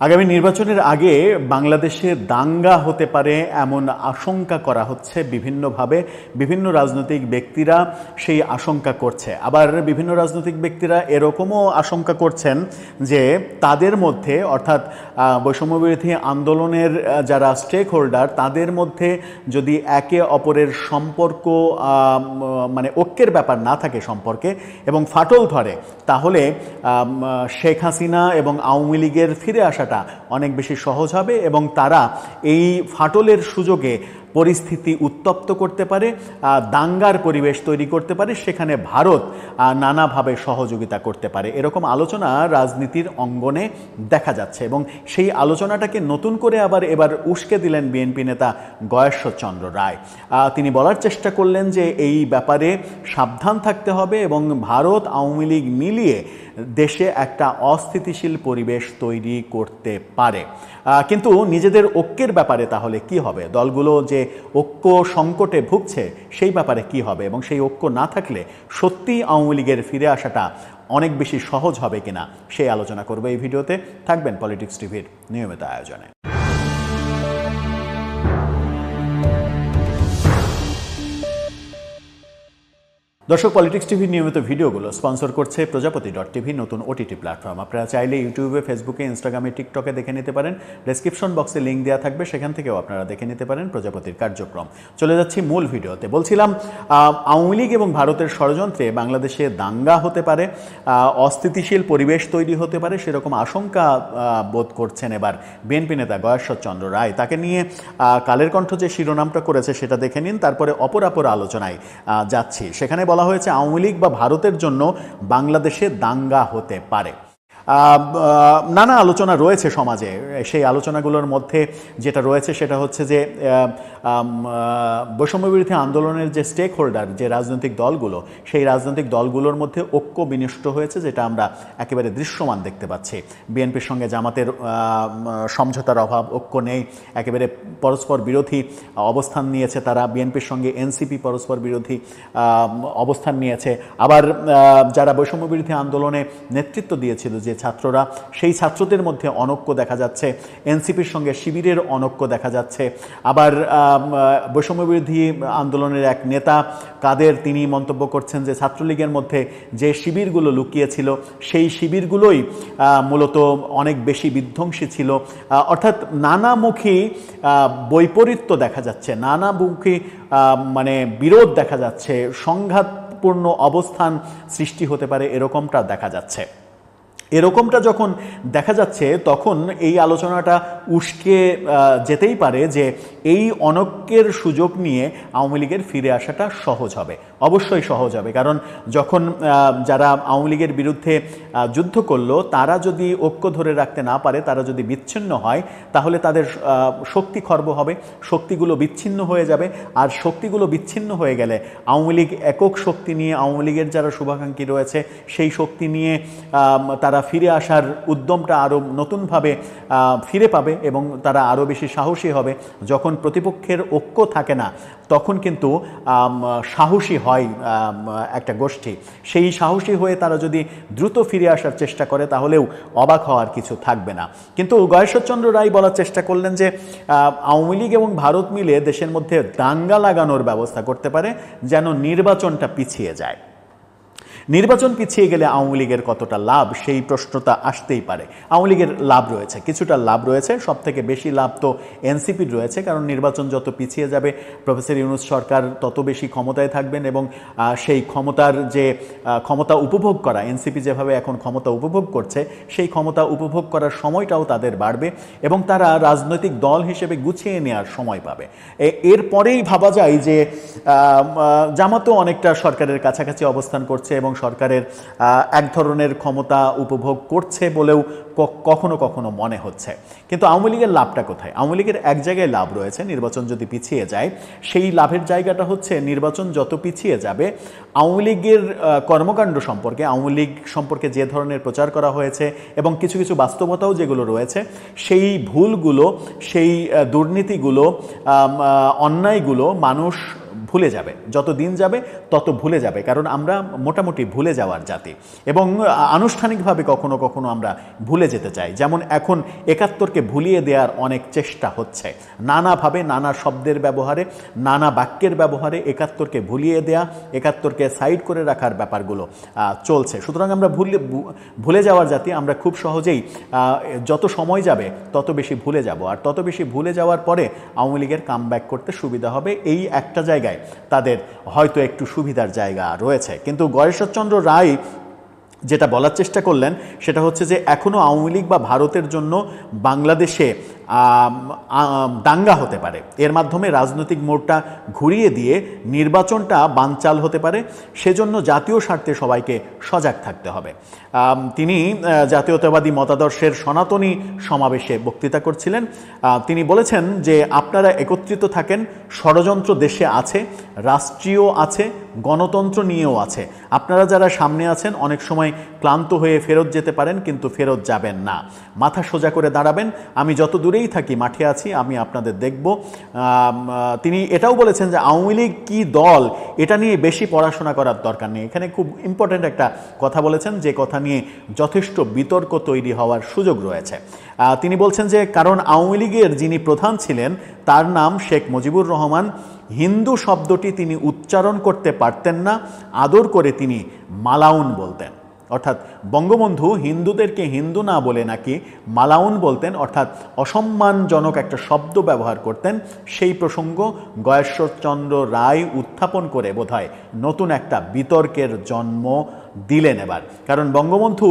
আগামী নির্বাচনের আগে বাংলাদেশে দাঙ্গা হতে পারে এমন আশঙ্কা করা হচ্ছে বিভিন্নভাবে। বিভিন্ন রাজনৈতিক ব্যক্তিরা সেই আশঙ্কা করছে। আবার বিভিন্ন রাজনৈতিক ব্যক্তিরা এরকমও আশঙ্কা করছেন যে তাদের মধ্যে, অর্থাৎ বৈষম্যবিরোধী আন্দোলনের যারা স্টেক হোল্ডার তাদের মধ্যে যদি একে অপরের সম্পর্ক মানে ঐক্যের ব্যাপার না থাকে সম্পর্কে এবং ফাটল ধরে, তাহলে শেখ হাসিনা এবং আওয়ামী লীগের ফিরে আসাটা অনেক বেশি সহজ হবে এবং তারা এই ফাটলের সুযোগে পরিস্থিতি উত্তপ্ত করতে পারে দাঙ্গার পরিবেশ তৈরি করতে পারে, সেখানে ভারত নানাভাবে সহযোগিতা করতে পারে। এরকম আলোচনা রাজনীতির অঙ্গনে দেখা যাচ্ছে এবং সেই আলোচনাটাকে নতুন করে আবার এবার উস্কে দিলেন বিএনপি নেতা গয়েশ্বরচন্দ্র রায়। তিনি বলার চেষ্টা করলেন যে এই ব্যাপারে সাবধান থাকতে হবে এবং ভারত আওয়ামী লীগ মিলিয়ে দেশে একটা অস্থিতিশীল পরিবেশ তৈরি করতে পারে। কিন্তু নিজেদের ঐক্যের ব্যাপারে তাহলে কি হবে? দলগুলো যে ঐক্য সংকটে ভুগছে, সেই ব্যাপারে কি হবে? এবং সেই ঐক্য না থাকলে সত্যি আওয়ামী লীগের ফিরে আসাটা অনেক বেশি সহজ হবে কিনা? সেই আলোচনা করবে এই ভিডিওতে। থাকবেন পলিটিক্স টিভির নিয়মিত আয়োজনে। দর্শক পলিটিক্স টিভির নিয়মিত ভিডিওগুলো স্পন্সর করছে প্রজাপতি ডট টিভি, নতুন ওটিটি প্ল্যাটফর্ম আপনারা চাইলে ইউটিউবে ফেসবুকে ইনস্টাগ্রামে টিকটকে দেখে নিতে পারেন। ডেসক্রিপশন বক্সে লিঙ্ক দেওয়া থাকবে, সেখান থেকেও আপনারা দেখে নিতে পারেন প্রজাপতির কার্যক্রম। চলে যাচ্ছি মূল ভিডিওতে। বলছিলাম আওয়ামী লীগ এবং ভারতের ষড়যন্ত্রে বাংলাদেশে দাঙ্গা হতে পারে অস্থিতিশীল পরিবেশ তৈরি হতে পারে, সেরকম আশঙ্কা বোধ করছেন এবার বিএনপি নেতা গয়েশ্বরচন্দ্র রায়। তাকে নিয়ে কালের কণ্ঠ যে শিরোনামটা করেছে সেটা দেখে নিন, তারপরে অপর অপর আলোচনায় যাচ্ছি। সেখানে বলা হয়েছে আওয়ামী লীগ বা ভারতের জন্য বাংলাদেশে দাঙ্গা হতে পারে। নানা আলোচনা রয়েছে সমাজে। সেই আলোচনাগুলোর মধ্যে যেটা রয়েছে সেটা হচ্ছে যে বৈষম্যবিরোধী আন্দোলনের যে স্টেক হোল্ডার যে রাজনৈতিক দলগুলো, সেই রাজনৈতিক দলগুলোর মধ্যে ঐক্য বিনষ্ট হয়েছে, যেটা আমরা একেবারে দৃশ্যমান দেখতে পাচ্ছি। বিএনপির সঙ্গে জামাতের সমঝোতার অভাব, ঐক্য নেই, একেবারে পরস্পর বিরোধী অবস্থান নিয়েছে তারা। বিএনপির সঙ্গে এনসিপি পরস্পর বিরোধী অবস্থান নিয়েছে। আবার যারা বৈষম্য বিরোধী আন্দোলনে নেতৃত্ব দিয়েছিল, যে ছাত্ররা সেই ছাত্রদের মধ্যে অনৈক্য দেখা যাচ্ছে। এনসিপির সঙ্গে শিবিরের অনৈক্য দেখা যাচ্ছে। আবার আহ, বৈষম্য বিরোধী আন্দোলনের এক নেতা কাদের তিনি মন্তব্য করছেন যে ছাত্রলীগের মধ্যে যে শিবিরগুলো লুকিয়েছিল সেই শিবিরগুলোই মূলত অনেক বেশি বিধ্বংসী ছিল। অর্থাৎ নানামুখী বৈপরীত্য দেখা যাচ্ছে নানামুখী মানে বিরোধ দেখা যাচ্ছে সংঘাতপূর্ণ অবস্থান সৃষ্টি হতে পারে এরকমটা দেখা যাচ্ছে। এরকমটা যখন দেখা যাচ্ছে, তখন এই আলোচনাটা উস্কে যেতেই পারে যে এই অনক্যের সুযোগ নিয়ে আওয়ামী লীগের ফিরে আসাটা সহজ হবে। অবশ্যই সহজ হবে। কারণ যখন যারা আওয়ামী লীগের বিরুদ্ধে যুদ্ধ করল, তারা যদি ঐক্য ধরে রাখতে না পারে, তারা যদি বিচ্ছিন্ন হয়, তাহলে তাদের শক্তি খর্ব হবে, শক্তিগুলো বিচ্ছিন্ন হয়ে যাবে। আর শক্তিগুলো বিচ্ছিন্ন হয়ে গেলে আওয়ামী লীগ একক শক্তি নিয়ে, আওয়ামী লীগের যারা শুভাকাঙ্ক্ষী রয়েছে, সেই শক্তি নিয়ে তারা ফিরে আসার উদ্যমটা আরও নতুনভাবে ফিরে পাবে এবং তারা আরও বেশি সাহসী হবে। যখন প্রতিপক্ষের ঐক্য থাকে না, তখন কিন্তু সাহসী হয় আম, একটা গোষ্ঠী। সেই সাহসী হয়ে তারা যদি দ্রুত ফিরে আসার চেষ্টা করে তাহলেও অবাক হওয়ার কিছু থাকবে না। কিন্তু গয়েশ্বরচন্দ্র রায় বলার চেষ্টা করলেন যে আওয়ামী লীগ এবং ভারত মিলে দেশের মধ্যে দাঙ্গা লাগানোর ব্যবস্থা করতে পারে যেন নির্বাচনটা পিছিয়ে যায়। নির্বাচন পিছিয়ে গেলে আওয়ামী লীগের কতটা লাভ, সেই প্রশ্নটা আসতেই পারে। আওয়ামী লীগের লাভ রয়েছে। কিছুটা লাভ রয়েছে। সব থেকে বেশি লাভ তো এনসিপির রয়েছে, কারণ নির্বাচন যত পিছিয়ে যাবে, প্রফেসর ইউনুস সরকার তত বেশি ক্ষমতায় থাকবেন এবং সেই ক্ষমতার যে ক্ষমতা উপভোগ করা, এনসিপি যেভাবে এখন ক্ষমতা উপভোগ করছে, সেই ক্ষমতা উপভোগ করার সময়টাও তাদের বাড়বে এবং তারা রাজনৈতিক দল হিসেবে গুছিয়ে নেওয়ার সময় পাবে। এরপরেই ভাবা যায় যে জামাতও অনেকটা সরকারের কাছাকাছি অবস্থান করছে এবং সরকারের এক ধরনের ক্ষমতা উপভোগ করছে বলেও কখনো কখনো মনে হচ্ছে। কিন্তু আওয়ামী লীগের লাভটা কোথায়? আওয়ামী লীগের এক জায়গায় লাভ রয়েছে, নির্বাচন যদি পিছিয়ে যায়, সেই লাভের জায়গাটা হচ্ছে নির্বাচন যত পিছিয়ে যাবে, আওয়ামী লীগের কর্মকাণ্ড সম্পর্কে, আওয়ামী লীগ সম্পর্কে যে ধরনের প্রচার করা হয়েছে এবং কিছু কিছু বাস্তবতাও যেগুলো রয়েছে, সেই ভুলগুলো, সেই দুর্নীতিগুলো অন্যায়গুলো মানুষ ভুলে যাবে। যত দিন যাবে, তত ভুলে যাবে। কারণ আমরা মোটামুটি ভুলে যাওয়ার জাতি। এবং আনুষ্ঠানিকভাবে কখনো কখনো আমরা ভুলে যেতে চাই। যেমন এখন একাত্তরকে ভুলিয়ে দেওয়ার অনেক চেষ্টা হচ্ছে। নানাভাবে নানা শব্দের ব্যবহারে, নানা বাক্যের ব্যবহারে একাত্তরকে ভুলিয়ে দেয়া, একাত্তরকে সাইড করে রাখার ব্যাপারগুলো চলছে। সুতরাং আমরা ভুলে ভুলে যাওয়ার জাতি আমরা খুব সহজেই যত সময় যাবে, তত বেশি ভুলে যাব। আর তত বেশি ভুলে যাওয়ার পরে আওয়ামী লীগের কাম করতে সুবিধা হবে। এই একটা জায়গায় তাদের হয়তো একটু সুবিধার জায়গা রয়েছে। কিন্তু গয়েশ্বরচন্দ্র রায় যেটা বলার চেষ্টা করলেন, সেটা হচ্ছে যে এখনও আওয়ামী লীগ বা ভারতের জন্য বাংলাদেশে দাঙ্গা হতে পারে। এর মাধ্যমে রাজনৈতিক মোড়টা ঘুরিয়ে দিয়ে নির্বাচনটা বানচাল হতে পারে। সেজন্য জাতীয় স্বার্থে সবাইকে সজাগ থাকতে হবে। তিনি জাতীয়তাবাদী মতাদর্শের সনাতনী সমাবেশে বক্তৃতা করছিলেন। তিনি বলেছেন যে, আপনারা একত্রিত থাকেন, ষড়যন্ত্র দেশে আছে, রাষ্ট্রীয় আছে, গণতন্ত্র নিয়েও আছে। আপনারা যারা সামনে আছেন, অনেক সময় ক্লান্ত হয়ে ফেরত যেতে পারেন, কিন্তু ফেরত যাবেন না। মাথা সোজা করে দাঁড়াবেন। আমি যত দূরেই থাকি, মাঠে আছি, আমি আপনাদের দেখব। তিনি এটাও বলেছেন যে আওয়ামী লীগ কী দল, এটা নিয়ে বেশি পড়াশোনা করার দরকার নেই। এখানে খুব ইম্পর্ট্যান্ট একটা কথা বলেছেন যে কথা নিয়ে যথেষ্ট বিতর্ক তৈরি হওয়ার সুযোগ রয়েছে। তিনি বলছেন যে কারণ আওয়ামী লীগের যিনি প্রধান ছিলেন, তার নাম শেখ মুজিবুর রহমান। হিন্দু শব্দটি তিনি উচ্চারণ করতে পারতেন না, আদর করে তিনি মালাউন বলতেন। অর্থাৎ বঙ্গবন্ধু হিন্দুদেরকে হিন্দু না বলে নাকি মালাউন বলতেন, অর্থাৎ অসম্মানজনক একটা শব্দ ব্যবহার করতেন, সেই প্রসঙ্গ গয়েশ্বরচন্দ্র রায় উত্থাপন করে বোধহয় নতুন একটা বিতর্কের জন্ম দিলেন এবার। কারণ বঙ্গবন্ধু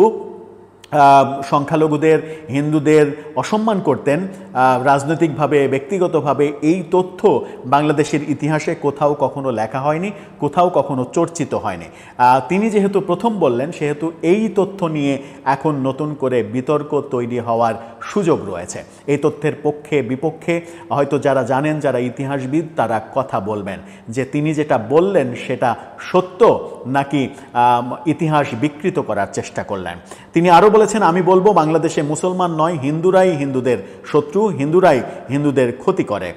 সংখ্যালঘুদের, হিন্দুদের অসম্মান করতেন রাজনৈতিকভাবে, ব্যক্তিগতভাবে এই তথ্য বাংলাদেশের ইতিহাসে কোথাও কখনো লেখা হয়নি, কোথাও কখনো চর্চিত হয়নি। তিনি যেহেতু প্রথম বললেন, সেহেতু এই তথ্য নিয়ে এখন নতুন করে বিতর্ক তৈরি হওয়ার সুযোগ রয়েছে। এই তথ্যের পক্ষে, বিপক্ষে হয়তো যারা জানেন, যারা ইতিহাসবিদ, তারা কথা বলবেন যে তিনি যেটা বললেন সেটা সত্য নাকি ইতিহাস বিকৃত করার চেষ্টা করলেন। তিনি আরও বলেছেন, আমি বলব, বাংলাদেশে মুসলমান নয়, হিন্দুরাই হিন্দুদের শত্রু, হিন্দুরাই হিন্দুদের ক্ষতি করে।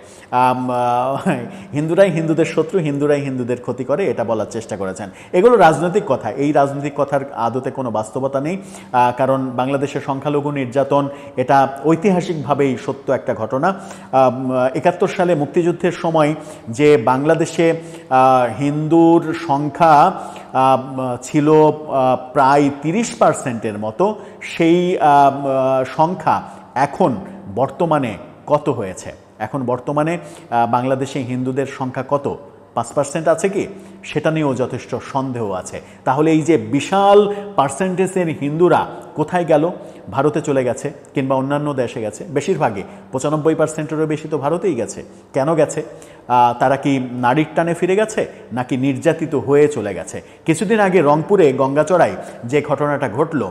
হিন্দুরাই হিন্দুদের শত্রু, হিন্দুরাই হিন্দুদের ক্ষতি করে, এটা বলার চেষ্টা করেছেন। এগুলো রাজনৈতিক কথা। এই রাজনৈতিক কথার আদতে কোনো বাস্তবতা নেই কারণ বাংলাদেশের সংখ্যালঘু নির্যাতন, এটা ঐতিহাসিকভাবেই সত্য একটা ঘটনা। একাত্তর সালে মুক্তিযুদ্ধের সময় যে বাংলাদেশে হিন্দুর সংখ্যা ছিল প্রায় তিরিশ পার্সেন্টের মতো, সেই সংখ্যা এখন বর্তমানে কত হয়েছে? এখন বর্তমানে বাংলাদেশে হিন্দুদের সংখ্যা কত? পাঁচ পার্সেন্ট আছে কি? সেটা নিয়েও যথেষ্ট সন্দেহ আছে। তাহলে এই যে বিশাল পার্সেন্টেজের হিন্দুরা কোথায় গেল? ভারতে চলে গেছে কিংবা অন্যান্য দেশে গেছে। বেশিরভাগই, পঁচানব্বই পার্সেন্টেরও বেশি তো ভারতেই গেছে। কেন গেছে? তারা কি নারীর টানে ফিরে গেছে নাকি নির্যাতিত হয়ে চলে গেছে? কিছুদিন আগে রংপুরে গঙ্গাচড়ায় যে ঘটনাটা ঘটলো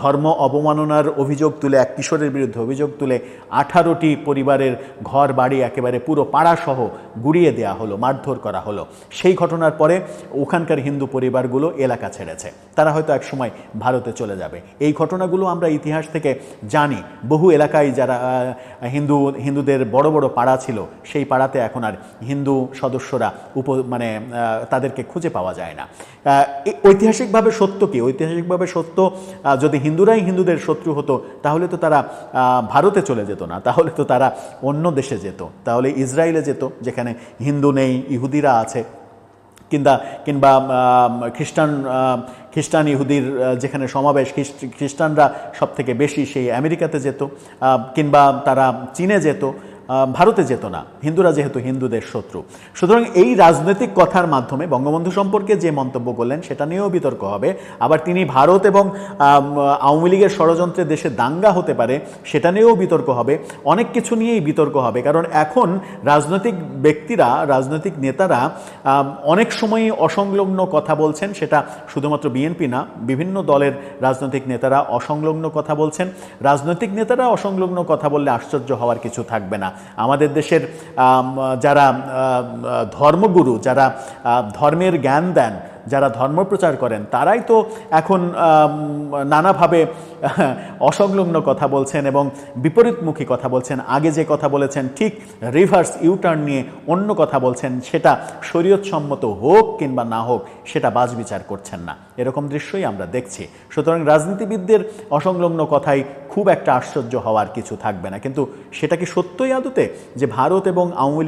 ধর্ম অবমাননার অভিযোগ তুলে, এক কিশোরের বিরুদ্ধে অভিযোগ তুলে আঠারোটি পরিবারের ঘর বাড়ি একেবারে পুরো পাড়াসহ গুড়িয়ে দেওয়া হলো, মারধর করা হলো। সেই ঘটনার পরে ওখানকার হিন্দু পরিবারগুলো এলাকা ছেড়েছে। তারা হয়তো একসময় ভারতে চলে যাবে। এই ঘটনাগুলো আমরা ইতিহাস থেকে জানি। বহু এলাকায় যারা হিন্দু, হিন্দুদের বড় বড় পাড়া ছিল, সেই পাড়াতে এখন আর হিন্দু সদস্যরা উপ মানে তাদেরকে খুঁজে পাওয়া যায় না। ঐতিহাসিকভাবে সত্য কি? ঐতিহাসিকভাবে সত্য যদি হিন্দুরাই হিন্দুদের শত্রু হতো, তাহলে তো তারা ভারতে চলে যেত না। তাহলে তো তারা অন্য দেশে যেত। তাহলে ইসরায়েলে যেত, যেখানে হিন্দু নেই, ইহুদিরা আছে। কিংবা কিংবা খ্রিস্টান খ্রিস্টান ইহুদির যেখানে সমাবেশ খ্রিস্টানরা সব থেকে বেশি সেই আমেরিকাতে যেত কিংবা তারা চীনে যেত ভারতে যেত না। হিন্দুরা যেহেতু হিন্দুদের শত্রু। সুতরাং এই রাজনৈতিক কথার মাধ্যমে বঙ্গবন্ধু সম্পর্কে যে মন্তব্য করলেন, সেটা নিয়েও বিতর্ক হবে। আবার তিনি ভারত এবং আওয়ামী লীগের ষড়যন্ত্রে দেশে দাঙ্গা হতে পারে, সেটা নিয়েও বিতর্ক হবে। অনেক কিছু নিয়েই বিতর্ক হবে, কারণ এখন রাজনৈতিক ব্যক্তিরা, রাজনৈতিক নেতারা অনেক সময়ই অসংলগ্ন কথা বলছেন, সেটা শুধুমাত্র বিএনপি না, বিভিন্ন দলের রাজনৈতিক নেতারা অসংলগ্ন কথা বলছেন। রাজনৈতিক নেতারা অসংলগ্ন কথা বললে আশ্চর্য হওয়ার কিছু থাকবে না। আমাদের দেশের যারা ধর্মগুরু যারা ধর্মের জ্ঞান দেন যারা ধর্মপ্রচার করেন, তারাই তো এখন নানাভাবে অসংলগ্ন কথা বলছেন এবং বিপরীতমুখী কথা বলছেন। আগে যে কথা বলেছেন, ঠিক রিভার্স ইউটার্ন নিয়ে অন্য কথা বলছেন, সেটা শরীয়তসম্মত হোক কিংবা না হোক, সেটা বাজবিচার করছেন না। এরকম দৃশ্যই আমরা দেখছি। সুতরাং রাজনীতিবিদদের অসংলগ্ন কথাই খুব একটা আশ্চর্য হওয়ার কিছু থাকবে না। কিন্তু সেটা কি সত্যই আদতে? যে ভারত এবং আওয়ামী